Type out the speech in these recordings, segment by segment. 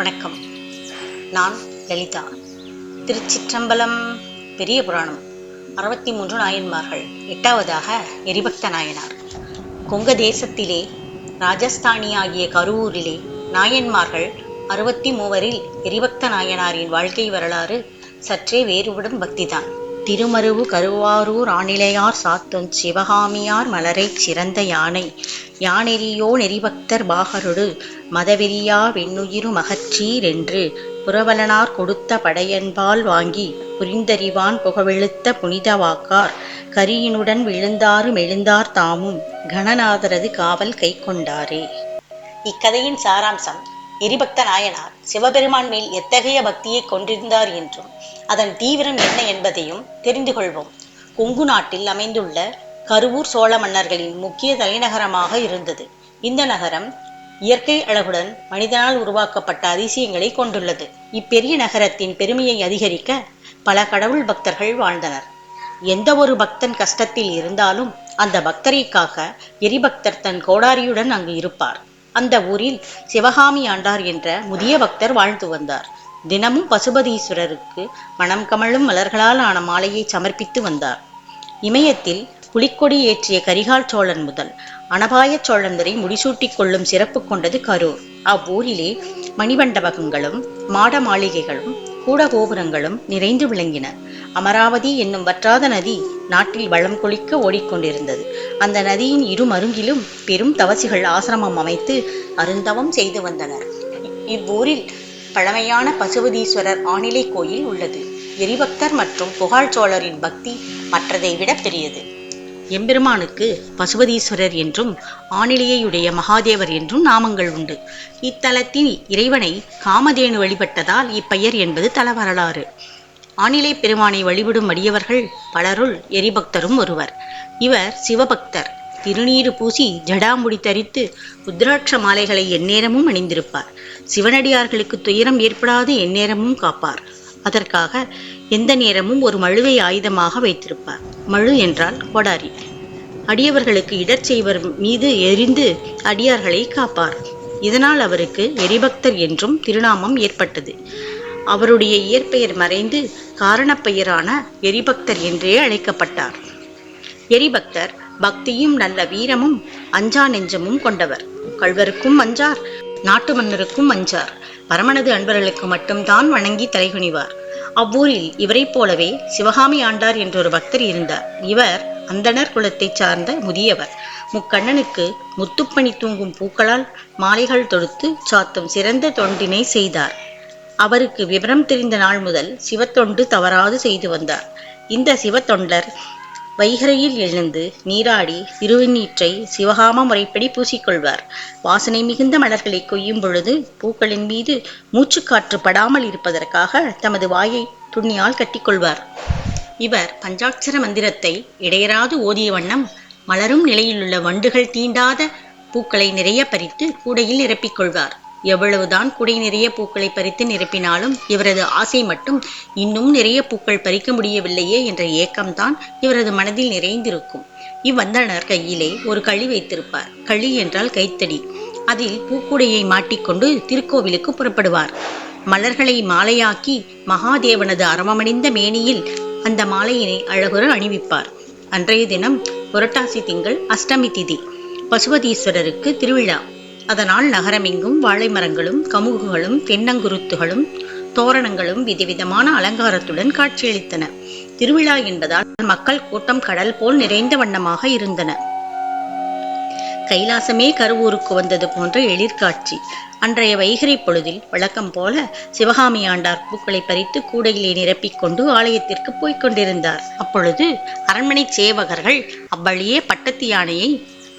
வணக்கம். நான் லலிதா. திருச்சிற்றம்பலம் பெரிய புராணம். அறுபத்தி மூன்று நாயன்மார்கள். எட்டாவதாக எரிபக்த நாயனார். கொங்க தேசத்திலே ராஜஸ்தானி ஆகிய கருவூரிலே நாயன்மார்கள் அறுபத்தி மூவரில் எரிபக்த நாயனாரின் வாழ்க்கை வரலாறு சற்றே வேறுபடும் பக்திதான். திருமருவு கருவாரூர் ஆணிலையார் சாத்தும் சிவகாமியார் மலரைச் சிறந்த யானை. யானெறியோ நெறிபக்தர் பாகருடு மதவெறியா வெண்ணுயிரு மகற்றீர் என்று புரவலனார் கொடுத்த படையன்பால் வாங்கி புரிந்தறிவான் புகவெழுத்த புனித வாக்கார். கரியினுடன் விழுந்தாறு மெழுந்தார் தாமும் கணநாதரது காவல் கை கொண்டாரே இக்கதையின் சாராம்சம் இரிபக்த நாயனார் சிவபெருமான் மேல் எத்தகைய பக்தியை கொண்டிருந்தார் என்றும் அதன் தீவிரம் என்ன என்பதையும் தெரிந்து கொள்வோம். கொங்கு நாட்டில் அமைந்துள்ள கருவூர் சோழ மன்னர்களின் முக்கிய தலைநகரமாக இருந்தது. இந்த நகரம் இயற்கை அழகுடன் மனிதனால் உருவாக்கப்பட்ட அதிசயங்களை கொண்டுள்ளது. இப்பெரிய நகரத்தின் பெருமையை அதிகரிக்க பல கடவுள் பக்தர்கள் வாழ்ந்தனர். எந்த ஒரு பக்தன் கஷ்டத்தில் இருந்தாலும் அந்த பக்தரைக்காக எரிபக்தர் தன் கோடாரியுடன் அங்கு இருப்பார். அந்த ஊரில் சிவகாமி ஆண்டார் என்ற முதிய பக்தர் வாழ்ந்து வந்தார். தினமும் பசுபதீஸ்வரருக்கு மனம் கமழும் மலர்களால் ஆன மாலையை சமர்ப்பித்து வந்தார். இமயத்தில் புலிக்கொடி ஏற்றிய கரிகால் சோழன் முதல் அனபாய சோழன் வரை முடிசூட்டிக் கொள்ளும் சிறப்பு கொண்டது கரூர். அவ்வூரிலே மணிமண்டபங்களும் மாட மாளிகைகளும் கூட கோபுரங்களும் நிறைந்து விளங்கின. அமராவதி என்னும் வற்றாத நதி நாட்டில் வளம் கொளிக்க ஓடிக்கொண்டிருந்தது. அந்த நதியின் இரு மருங்கிலும் பெரும் தவசிகள் ஆசிரமம் அமைத்து அருந்தவம் செய்து வந்தனர். இவ்வூரில் பழமையான பசுபதீஸ்வரர் ஆணிலை கோயில் உள்ளது. எரிபக்தர் மற்றும் புகாழ் சோழரின் பக்தி மற்றதை விட பெரியது. எம்பெருமானுக்கு பசுபதீஸ்வரர் என்றும் ஆணிலையுடைய மகாதேவர் என்றும் நாமங்கள் உண்டு. இத்தலத்தின் இறைவனை காமதேனு வழிபட்டதால் இப்பெயர் என்பது தல வரலாறு ஆணிலை பெருமானை வழிபடும் அடியவர்கள் பலருள் எரிபக்தரும் ஒருவர். இவர் சிவபக்தர். திருநீறு பூசி ஜடாமுடி தரித்து உத்ராட்ச மாலைகளை எந்நேரமும் அணிந்திருப்பார். சிவனடியார்களுக்கு துயரம் ஏற்படாது எந்நேரமும் காப்பார். அதற்காக எந்த நேரமும் ஒரு மழுவை ஆயுதமாக வைத்திருப்பார். மழு என்றால் கொடாரி. அடியவர்களுக்கு இடர் செய்வர் மீது எரிந்து அடியார்களை காப்பார். இதனால் அவருக்கு எரிபக்தர் என்றும் திருநாமம் ஏற்பட்டது. அவருடைய இயற்பெயர் மறைந்து காரணப்பெயரான எரிபக்தர் என்றே அழைக்கப்பட்டார். எரிபக்தர் பக்தியும் நல்ல வீரமும் அஞ்சா நெஞ்சமும் கொண்டவர். கள்வருக்கும் அஞ்சார் நாட்டு மன்னருக்கும் அஞ்சார். பரமனது அன்பர்களுக்கு மட்டும்தான் வணங்கி தலைகுனிவார். அவ்வூரில் இவரைப் போலவே சிவகாமி ஆண்டார் என்றொரு பக்தர் இருந்தார். இவர் அந்தணர் குலத்தைச் சார்ந்த முதியவர். முக்கண்ணனுக்கு முத்துப்பணி தூங்கும் பூக்களால் மாலைகள் தொடுத்து சாத்தும் சிறந்த தொண்டினை செய்தார். அவருக்கு விவரம் தெரிந்த நாள் முதல் சிவத்தொண்டு தவறாது செய்து வந்தார். இந்த சிவத்தொண்டர் வைகரையில் எழுந்து நீராடி திருவநீற்றை சிவகாம முறைப்படி பூசிக்கொள்வார். வாசனை மிகுந்த மலர்களை கொய்யும் பொழுது பூக்களின் மீது மூச்சுக்காற்று படாமல் இருப்பதற்காக தமது வாயை துணியால் கட்டிக்கொள்வார். இவர் பஞ்சாட்சர மந்திரத்தை இடையராது ஓதிய வண்ணம் மலரும் நிலையிலுள்ள வண்டுகள் தீண்டாத பூக்களை நிறைய பறித்து கூடையில் நிரப்பிக்கொள்வார். எவ்வளவுதான் குடை நிறைய பூக்களை பறித்து நிரப்பினாலும் இவரது ஆசை மட்டும் இன்னும் நிறைய பூக்கள் பறிக்க முடியவில்லையே என்ற ஏக்கம்தான் இவரது மனதில் நிறைந்திருக்கும். இவ்வந்தனர் கையிலே ஒரு களி வைத்திருப்பார். களி என்றால் கைத்தடி. அதில் பூக்குடையை மாட்டிக்கொண்டு திருக்கோவிலுக்கு புறப்படுவார். மலர்களை மாலையாக்கி மகாதேவனது அரவமணிந்த மேனியில் அந்த மாலையினை அழகுற அணிவிப்பார். அன்றைய தினம் புரட்டாசி திங்கள் அஷ்டமி திதி. பசுபதீஸ்வரருக்கு திருவிழா. அதனால் நகரமெங்கும் வாழை மரங்களும் கமுகுகளும் தென்னங்குருத்துகளும் தோரணங்களும் விதவிதமான அலங்காரத்துடன் காட்சியளித்தன. திருவிழா என்பதால் மக்கள் கூட்டம் கடல் போல் நிறைந்த வண்ணமாக இருந்தன. கைலாசமே கருவூருக்கு வந்தது போன்ற எழிற்காட்சி. அன்றைய வைகரை பொழுதில் வழக்கம் போல சிவகாமி ஆண்டார் பூக்களை பறித்து கூடையிலே நிரப்பிக் கொண்டு ஆலயத்திற்கு போய்க் கொண்டிருந்தார். அப்பொழுது அரண்மனை சேவகர்கள் அவ்வழியே பட்டத்து யானையை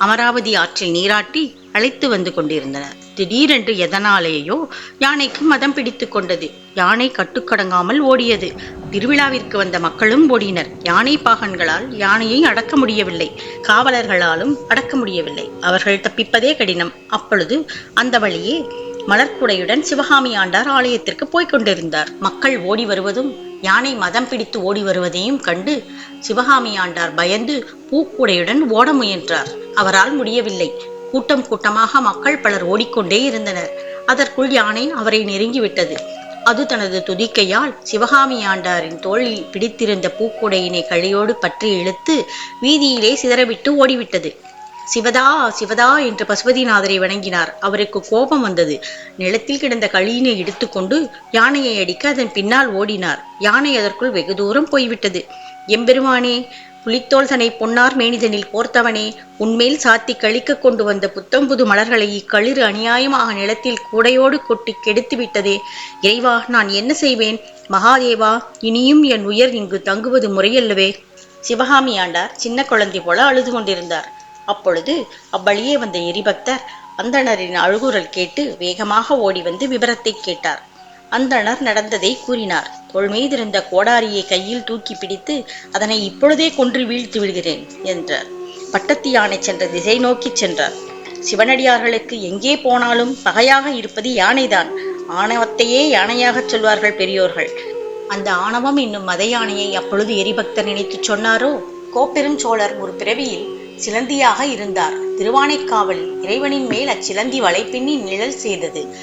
அமராவதி ஆற்றில் நீராட்டி அழைத்து வந்து கொண்டிருந்தனர் திடீரென்று எதனாலேயோ யானைக்கு மதம் பிடித்து கொண்டது. யானை கட்டுக்கடங்காமல் ஓடியது. திருவிழாவிற்கு வந்த மக்களும் ஓடினர். யானை பாகன்களால் யானையை அடக்க முடியவில்லை. காவலர்களாலும் அடக்க முடியவில்லை. அவர்கள் தப்பிப்பதே கடினம். அப்பொழுது அந்த வழியே மலர்குடையுடன் சிவகாமி ஆண்டார் ஆலயத்திற்கு போய்க் கொண்டிருந்தார். மக்கள் ஓடி வருவதும் யானை மதம் பிடித்து ஓடி வருவதையும் கண்டு சிவகாமி ஆண்டார் பயந்து பூக்குடையுடன் ஓட முயன்றார். அவரால் முடியவில்லை. கூட்டம் கூட்டமாக மக்கள் பலர் ஓடிக்கொண்டே இருந்தனர். அதற்குள் யானை அவரை நெருங்கிவிட்டது. அது தனது துதிக்கையால் சிவகாமி ஆண்டாரின் தோளில் பிடித்திருந்த பூக்குடையினை கையோடு பற்றி இழுத்து வீதியிலே சிதறவிட்டு ஓடிவிட்டது. சிவதா சிவதா என்று பசுபதிநாதரை வணங்கினார். அவருக்கு கோபம் வந்தது. நிலத்தில் கிடந்த களியினை எடுத்துக்கொண்டு யானையை அடிக்க அதன் பின்னால் ஓடினார். யானை அதற்குள் வெகு தூரம் போய்விட்டது. எம்பெருமானே புலித்தோல் தனை பொன்னார் மேனிதனில் போர்த்தவனே உன்மேல் சாத்தி கழிக்க கொண்டு வந்த புத்தம்புது மலர்களை இக்களிறு அநியாயமாக நிலத்தில் கூடையோடு கொட்டி கெடுத்து விட்டதே. இறைவா நான் என்ன செய்வேன்? மகாதேவா இனியும் என் உயர் இங்கு தங்குவது முறையல்லவே. சிவகாமி ஆண்டார் சின்ன குழந்தை போல அழுது கொண்டிருந்தார். அப்பொழுது அவ்வழியே வந்த எரிபக்தர் அந்தணரின் அழுகுரல் கேட்டு வேகமாக ஓடி வந்து விவரத்தை கேட்டார். அந்தணர் நடந்ததை கூறினார். தோல் மீதிருந்த கோடாரியை கையில் தூக்கி பிடித்து அதனை இப்பொழுதே கொன்று வீழ்த்து விடுகிறேன் என்றார். பட்டத்து யானை சென்ற திசை நோக்கிச் சென்றார். சிவனடியார்களுக்கு எங்கே போனாலும் பகையாக இருப்பது யானைதான். ஆணவத்தையே யானையாகச் சொல்வார்கள் பெரியோர்கள். அந்த ஆணவம் என்னும் மத யானையை அப்பொழுது எரிபக்தர் நினைத்துச் சொன்னாரோ? கோப்பெருஞ்சோழர் ஒரு பிறவியில் சிலந்தியாக இருந்தார். திருவானைக்காவலில் இறைவனின் மேல் அச்சிலந்தி வலைப்பின்னி நிழல் செய்தது.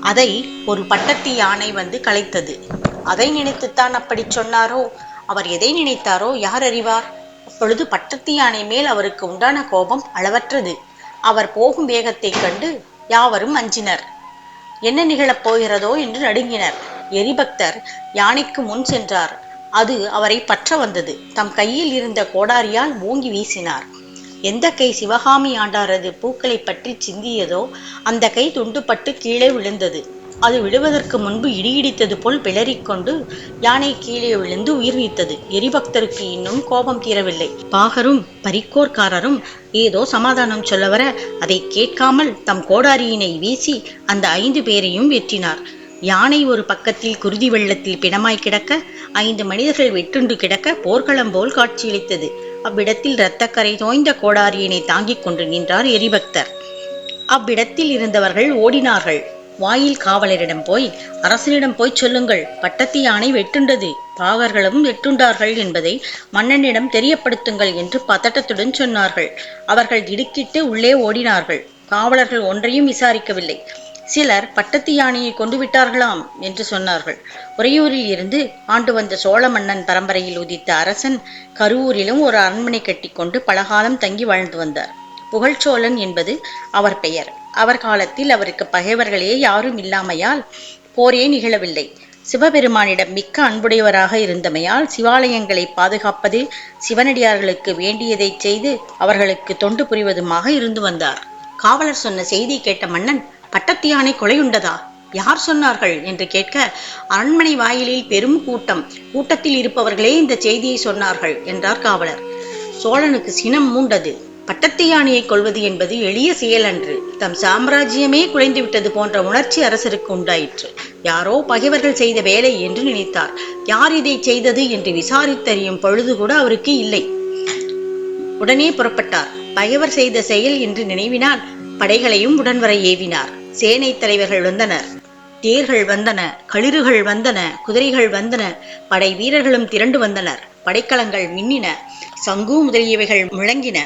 அதை ஒரு பட்டத்து யானை வந்து கலைத்தது அதை நினைத்துத்தான் அப்படி சொன்னாரோ? அவர் எதை நினைத்தாரோ? யார் அறிவார்? அப்பொழுது பட்டத்து யானை மேல் அவருக்கு உண்டான கோபம் அளவற்றது. அவர் போகும் வேகத்தைக் கண்டு யாவரும் அஞ்சினர். என்ன நிகழப் போகிறதோ என்று நடுங்கினர். எரிபக்தர் யானைக்கு முன் சென்றார். அது அவரை பற்ற வந்தது. தம் கையில் இருந்த கோடாரியால் ஓங்கி வீசினார். எந்த கை சிவகாமி ஆண்டாரது பூக்களை பற்றி சிந்தியதோ அந்த கை துண்டுபட்டு கீழே விழுந்தது. அது விழுவதற்கு முன்பு இடியிடித்தது போல் பிளறிக்கொண்டு யானை கீழே விழுந்து உயிர் நீத்தது. எரிபக்தருக்கு இன்னும் கோபம் தீரவில்லை. பாகரும் பரிக்கோர்காரரும் ஏதோ சமாதானம் சொல்ல வர அதை கேட்காமல் தம் கோடாரியினை வீசி அந்த ஐந்து பேரையும் வெற்றினார். யானை ஒரு பக்கத்தில் குருதி வெள்ளத்தில் பிணமாய் கிடக்க ஐந்து மனிதர்கள் வெட்டுண்டு கிடக்க போர்க்களம் போல் காட்சியளித்தது. அவ்விடத்தில் இரத்தக்கரை தோய்ந்த கோடாரியினை தாங்கிக் கொண்டு நின்றார் எரிபக்தர். அவ்விடத்தில் இருந்தவர்கள் ஓடினார்கள். வாயில் காவலரிடம் போய் அரசனிடம் போய் சொல்லுங்கள். பட்டத்து யானை வெட்டுண்டது. பாகர்களும் வெட்டுண்டார்கள் என்பதை மன்னனிடம் தெரியப்படுத்துங்கள் என்று பதட்டத்துடன் சொன்னார்கள். அவர்கள் திடுக்கிட்டு உள்ளே ஓடினார்கள். காவலர்கள் ஒன்றையும் விசாரிக்கவில்லை. சிலர் பட்டத்து யானையை கொண்டு விட்டார்களாம் என்று சொன்னார்கள். உறையூரில் இருந்து ஆண்டு வந்த சோழ மன்னன் பரம்பரையில் உதித்த அரசன் கரூரிலும் ஒரு அரண்மனை கட்டிக்கொண்டு பலகாலம் தங்கி வாழ்ந்து வந்தார். புகழ்ச்சோழன் என்பது அவர் பெயர். அவர் காலத்தில் அவருக்கு பகைவர்களே யாரும் இல்லாமையால் போரே நிகழவில்லை. சிவபெருமானிடம் மிக்க அன்புடையவராக இருந்தமையால் சிவாலயங்களை பாதுகாப்பது சிவனடியார்களுக்கு வேண்டியதைச் செய்து அவர்களுக்கு தொண்டு புரிவதுமாக இருந்து வந்தார். காவலர் சொன்ன செய்தி கேட்ட மன்னன் பட்டத்து யானை கொலையுண்டதா? யார் சொன்னார்கள்? என்று கேட்க அரண்மனை வாயிலில் பெரும் கூட்டம். கூட்டத்தில் இருப்பவர்களே இந்த செய்தியை சொன்னார்கள் என்றார் காவலர். சோழனுக்கு சினம் மூண்டது. பட்டத்து யானையை கொள்வது என்பது எளிய செயல் அன்று தம் சாம்ராஜ்யமே குலைந்து விட்டது போன்ற உணர்ச்சி அரசருக்கு உண்டாயிற்று. யாரோ பகைவர்கள் செய்த வேலை என்று நினைத்தார். யார் இதை செய்தது என்று விசாரித்தறியும் பொழுது கூட அவருக்கு இல்லை. உடனே புறப்பட்டார். பகைவர் செய்த செயல் என்று நினைவினால் படைகளையும் உடன்வர ஏவினார். சேனை தலைவர்கள் வந்தனர் தேர்கள் வந்தன களிறுகள் வந்தன குதிரைகள் வந்தன படை வீரர்களும் திரண்டு வந்தனர். படைக்கலங்கள் மின்னின சங்கு முதலியவைகள் முழங்கின.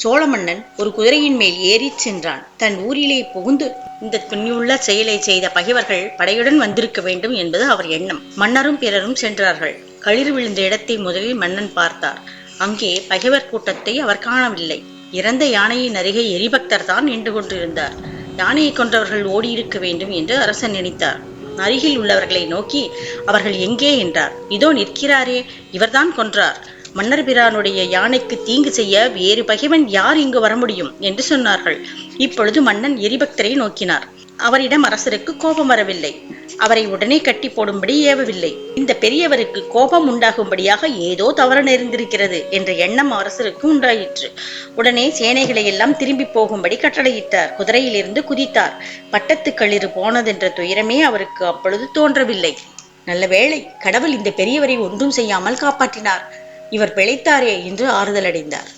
சோழ மன்னன் ஒரு குதிரையின் மேல் ஏறிச் சென்றான். தன் ஊரிலே புகுந்து இந்த துண்ணியுள்ள செயலை செய்த பகைவர்கள் படையுடன் வந்திருக்க வேண்டும் என்பது அவர் எண்ணம். மன்னரும் பிறரும் சென்றார்கள். களிர் விழுந்த இடத்தை முதலில் மன்னன் பார்த்தார். அங்கே பகைவர் கூட்டத்தை அவர் காணவில்லை. இறந்த யானையின் அருகே எரிபக்தர் தான் நின்று கொண்டிருந்தார். யானையை கொன்றவர்கள் ஓடியிருக்க வேண்டும் என்று அரசன் நினைத்தார். அருகில் உள்ளவர்களை நோக்கி அவர்கள் எங்கே? என்றார். இதோ நிற்கிறாரே இவர்தான் கொன்றார். மன்னர் பிரானுடைய யானைக்கு தீங்கு செய்ய வேறு பகைவன் யார் இங்கு வர முடியும்? என்று சொன்னார்கள். இப்பொழுது மன்னன் எரிபக்தரை நோக்கினார். அவரிடம் அரசருக்கு கோபம் வரவில்லை. அவரை உடனே கட்டி போடும்படி ஏவவில்லை. இந்த பெரியவருக்கு கோபம் உண்டாகும்படியாக ஏதோ தவறு நேர்ந்திருக்கிறது என்ற எண்ணம் அரசருக்கு உண்டாயிற்று. உடனே சேனைகளை எல்லாம் திரும்பி போகும்படி கட்டளையிட்டார். குதிரையிலிருந்து குதித்தார். பட்டத்து களிறு போனதென்ற துயரமே அவருக்கு அப்பொழுது தோன்றவில்லை. நல்ல வேளை கடவுள் இந்த பெரியவரை ஒன்றும் செய்யாமல் காப்பாற்றினார். இவர் பிழைத்தாரே என்று ஆறுதல் அடைந்தார்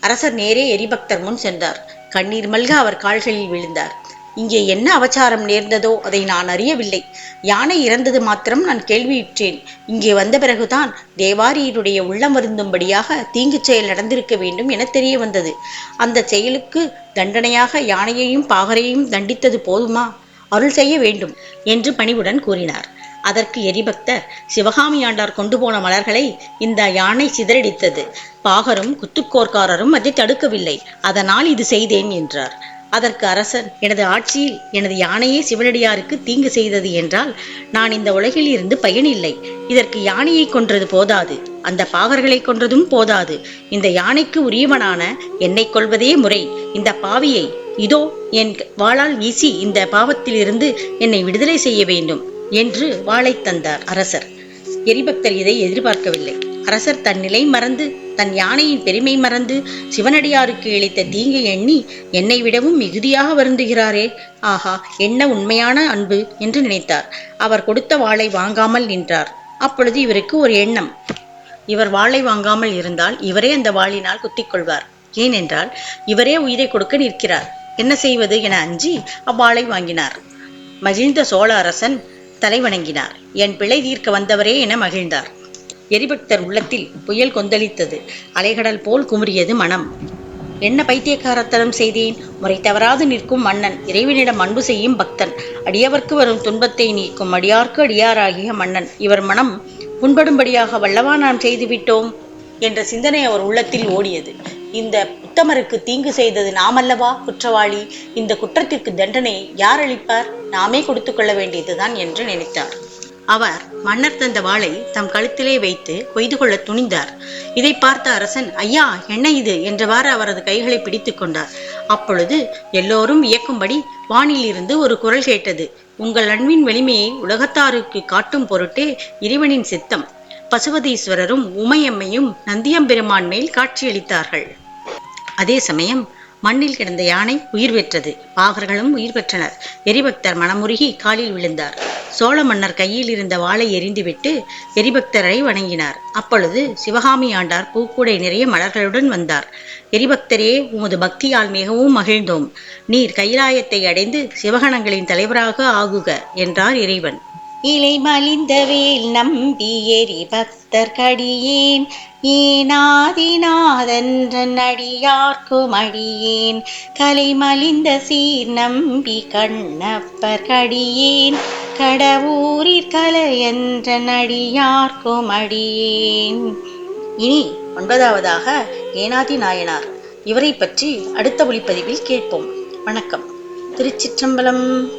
அரசர் நேரே எரிபக்தர் முன் சென்றார். கண்ணீர் மல்க அவர் கால்களில் விழுந்தார். இங்கே என்ன அவச்சாரம் நேர்ந்ததோ அதை நான் அறியவில்லை. யானை இறந்தது மாத்திரம் நான் கேள்வியுற்றேன். இங்கே வந்த பிறகுதான் தேவாரியருடைய உள்ளம் வருந்தும்படியாக தீங்கு செயல் நடந்திருக்க வேண்டும் என தெரிய வந்தது. அந்த செயலுக்கு தண்டனையாக யானையையும் பாகரையும் தண்டித்தது போதுமா? அருள் செய்ய வேண்டும் என்று பணிவுடன் கூறினார். அதற்கு எரிபக்தர் சிவகாமி ஆண்டார் கொண்டு போன மலர்களை இந்த யானை சிதறடித்தது. பாகரும் குத்துக்கோர்க்காரரும் அதை தடுக்கவில்லை. அதனால் இது செய்தேன் என்றார். அதற்கு அரசர் எனது ஆட்சியில் எனது யானையே சிவனடியாருக்கு தீங்கு செய்தது என்றால் நான் இந்த உலகில் இருந்து பயனில்லை. இதற்கு யானையை கொன்றது போதாது. அந்த பாகர்களை கொன்றதும் போதாது. இந்த யானைக்கு உரியவனான என்னை கொள்வதே முறை. இந்த பாவியை இதோ என் வாளால் வீசி இந்த பாவத்திலிருந்து என்னை விடுதலை செய்ய வேண்டும் என்று வாளை தந்தார் அரசர். எரிபக்தர் இதை எதிர்பார்க்கவில்லை. அரசர் தன் நிலை மறந்து தன் யானையின் பெருமை மறந்து சிவனடியாருக்கு இழைத்த தீங்கை எண்ணி என்னை விடவும் மிகுதியாக வருந்துகிறாரே. ஆஹா என்ன உண்மையான அன்பு என்று நினைத்தார். அவர் கொடுத்த வாளை வாங்காமல் நின்றார். அப்பொழுது இவருக்கு ஒரு எண்ணம். இவர் வாளை வாங்காமல் இருந்தால் இவரே அந்த வாளினால் குத்திக் கொள்வார் ஏனென்றால் இவரே உயிரை கொடுக்க நிற்கிறார். என்ன செய்வது என அஞ்சி அவ்வாளை வாங்கினார். மகிழ்ந்த சோழ அரசன் தலைவணங்கினார். என் பிழை தீர்க்க வந்தவரே என மகிழ்ந்தார். எரிபக்தர் உள்ளத்தில் புயல் கொந்தளித்தது. அலைகடல் போல் குமுறியது மனம். என்ன பைத்தியக்காரத்தனம் செய்தேன்? முறை தவறாது நிற்கும் மன்னன் இறைவனிடம் அன்பு செய்யும் பக்தன். அடியவர்க்கு வரும் துன்பத்தை நீக்கும் அடியார்க்கு அடியாராகிய மன்னன். இவர் மனம் புண்படும்படியாக வல்லவா நாம் செய்துவிட்டோம் என்ற சிந்தனை அவர் உள்ளத்தில் ஓடியது. இந்த உத்தமருக்கு தீங்கு செய்தது நாமல்லவா குற்றவாளி? இந்த குற்றத்திற்கு தண்டனை யார் அளிப்பார்? நாமே கொடுத்து கொள்ள வேண்டியதுதான் என்று நினைத்தார். அவர் மன்னர் தந்த வாளை தம் கழுத்திலே வைத்து கொய்து கொள்ள துணிந்தார். இதை பார்த்த அரசன் ஐயா என்ன இது? என்றவாறு அவரது கைகளை பிடித்து கொண்டார். அப்பொழுது எல்லோரும் இயக்கும்படி வானிலிருந்து ஒரு குரல் கேட்டது உங்கள் அன்பின் வலிமையை உலகத்தாருக்கு காட்டும் பொருட்டே இறைவனின் சித்தம். பசுபதீஸ்வரரும் உமையம்மையும் நந்தியம்பெருமான் மேல் காட்சியளித்தார்கள். அதே சமயம் மண்ணில் கிடந்த யானை உயிர் பெற்றது. பாகர்களும் உயிர் பெற்றனர். எரிபக்தர் மனமுருகி காலில் விழுந்தார். சோழ மன்னர் கையில் இருந்த வாளை எரிந்துவிட்டு எரிபக்தரை வணங்கினார். அப்பொழுது சிவகாமி ஆண்டார் பூக்கூடை நிறைய மலர்களுடன் வந்தார். எரிபக்தரே உமது பக்தியால் மிகவும் மகிழ்ந்தோம். நீர் கைலாயத்தை அடைந்து சிவகணங்களின் தலைவராக ஆகுக என்றார் இறைவன். இலை மலிந்தவேல் நம்பி எரி பக்தர் கடியேன். ஏனாதிநாதன்றன் அடியார்க்கும் அடியேன். கலை மலிந்த சீர் நம்பி கண்ணப்பர் கடியேன். கடவுரிற் கலையன்றன் அடியார்க்கும் அடியேன். இனி ஒன்பதாவதாக ஏனாதி நாயனார் இவரை பற்றி அடுத்த ஒளிப்பதிவில் கேட்போம். வணக்கம். திருச்சிற்றம்பலம்.